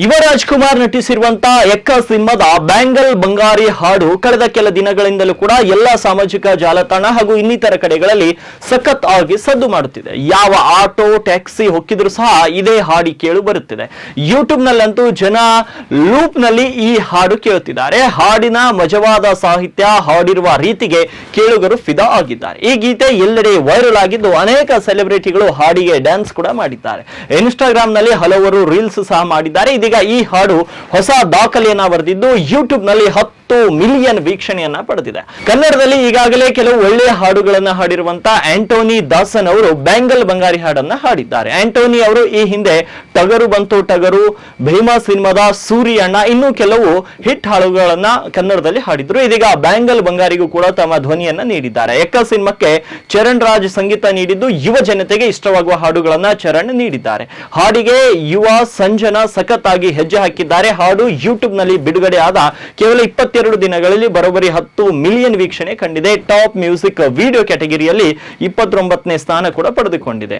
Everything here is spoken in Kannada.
ಯುವರಾಜ್ ಕುಮಾರ್ ನಟಿಸಿರುವಂತಹ ಎಕ್ಕ ಸಿಂಹದ ಬ್ಯಾಂಗಲ್ ಬಂಗಾರಿ ಹಾಡು ಕಳೆದ ಕೆಲ ದಿನಗಳಿಂದಲೂ ಕೂಡ ಎಲ್ಲಾ ಸಾಮಾಜಿಕ ಜಾಲತಾಣ ಹಾಗೂ ಇನ್ನಿತರ ಕಡೆಗಳಲ್ಲಿ ಸಖತ್ ಆಗಿ ಸದ್ದು ಮಾಡುತ್ತಿದೆ. ಯಾವ ಆಟೋ, ಟ್ಯಾಕ್ಸಿ ಹೊಕ್ಕಿದ್ರು ಸಹ ಇದೇ ಹಾಡಿ ಕೇಳು ಬರುತ್ತಿದೆ. ಯೂಟ್ಯೂಬ್ ನಲ್ಲಂತೂ ಜನ ಲೂಪ್ನಲ್ಲಿ ಈ ಹಾಡು ಕೇಳುತ್ತಿದ್ದಾರೆ. ಹಾಡಿನ ಮಜವಾದ ಸಾಹಿತ್ಯ ಹಾಡಿರುವ ರೀತಿಗೆ ಕೇಳುಗರು ಫಿದಾ ಆಗಿದ್ದಾರೆ. ಈ ಗೀತೆ ಎಲ್ಲೆಡೆ ವೈರಲ್ ಆಗಿದ್ದು ಅನೇಕ ಸೆಲೆಬ್ರಿಟಿಗಳು ಹಾಡಿಗೆ ಡ್ಯಾನ್ಸ್ ಕೂಡ ಮಾಡಿದ್ದಾರೆ. ಇನ್ಸ್ಟಾಗ್ರಾಮ್ನಲ್ಲಿ ಹಲವರು ರೀಲ್ಸ್ ಸಹ ಮಾಡಿದ್ದಾರೆ. ಇದೀಗ ಈ ಹಾಡು ಹೊಸ ದಾಖಲೆಯನ್ನ ಬರೆದಿದ್ದು ಯೂಟ್ಯೂಬ್ನಲ್ಲಿ ಹತ್ತು ಮಿಲಿಯನ್ ವೀಕ್ಷಣೆಯನ್ನ ಪಡೆದಿದೆ. ಕನ್ನಡದಲ್ಲಿ ಈಗಾಗಲೇ ಕೆಲವು ಒಳ್ಳೆಯ ಹಾಡುಗಳನ್ನ ಹಾಡಿರುವಂತ ಆಂಟೋನಿ ದಾಸನ್ ಅವರು ಬ್ಯಾಂಗಲ್ ಬಂಗಾರಿ ಹಾಡನ್ನ ಹಾಡಿದ್ದಾರೆ. ಆಂಟೋನಿ ಅವರು ಈ ಹಿಂದೆ ಟಗರು ಬಂತು ಟಗರು, ಭೀಮಾ ಸಿನಿಮಾದ ಸೂರ್ಯಣ್ಣ, ಇನ್ನೂ ಕೆಲವು ಹಿಟ್ ಹಾಡುಗಳನ್ನ ಕನ್ನಡದಲ್ಲಿ ಹಾಡಿದ್ರು. ಇದೀಗ ಬ್ಯಾಂಗಲ್ ಬಂಗಾರಿಗೂ ಕೂಡ ತಮ್ಮ ಧ್ವನಿಯನ್ನ ನೀಡಿದ್ದಾರೆ. ಎಕ್ಕ ಸಿನಿಮಾಕ್ಕೆ ಚರಣ್ ರಾಜ್ ಸಂಗೀತ ನೀಡಿದ್ದು ಯುವ ಜನತೆಗೆ ಇಷ್ಟವಾಗುವ ಹಾಡುಗಳನ್ನ ಚರಣ್ ನೀಡಿದ್ದಾರೆ. ಹಾಡಿಗೆ ಯುವ ಸಂಜನ ಆಗಿ ಹೆಜ್ಜೆ ಹಾಕಿದ್ದಾರೆ. ಹಾಡು ಯೂಟ್ಯೂಬ್ನಲ್ಲಿ ಬಿಡುಗಡೆ ಆದ ಕೇವಲ ಇಪ್ಪತ್ತೆರಡು ದಿನಗಳಲ್ಲಿ ಬರೋಬ್ಬರಿ ಹತ್ತು ಮಿಲಿಯನ್ ವೀಕ್ಷಣೆ ಕಂಡಿದೆ. ಟಾಪ್ ಮ್ಯೂಸಿಕ್ ವಿಡಿಯೋ ಕ್ಯಾಟಗರಿಯಲ್ಲಿ ಇಪ್ಪತ್ತೊಂಬತ್ತನೇ ಸ್ಥಾನ ಕೂಡ ಪಡೆದುಕೊಂಡಿದೆ.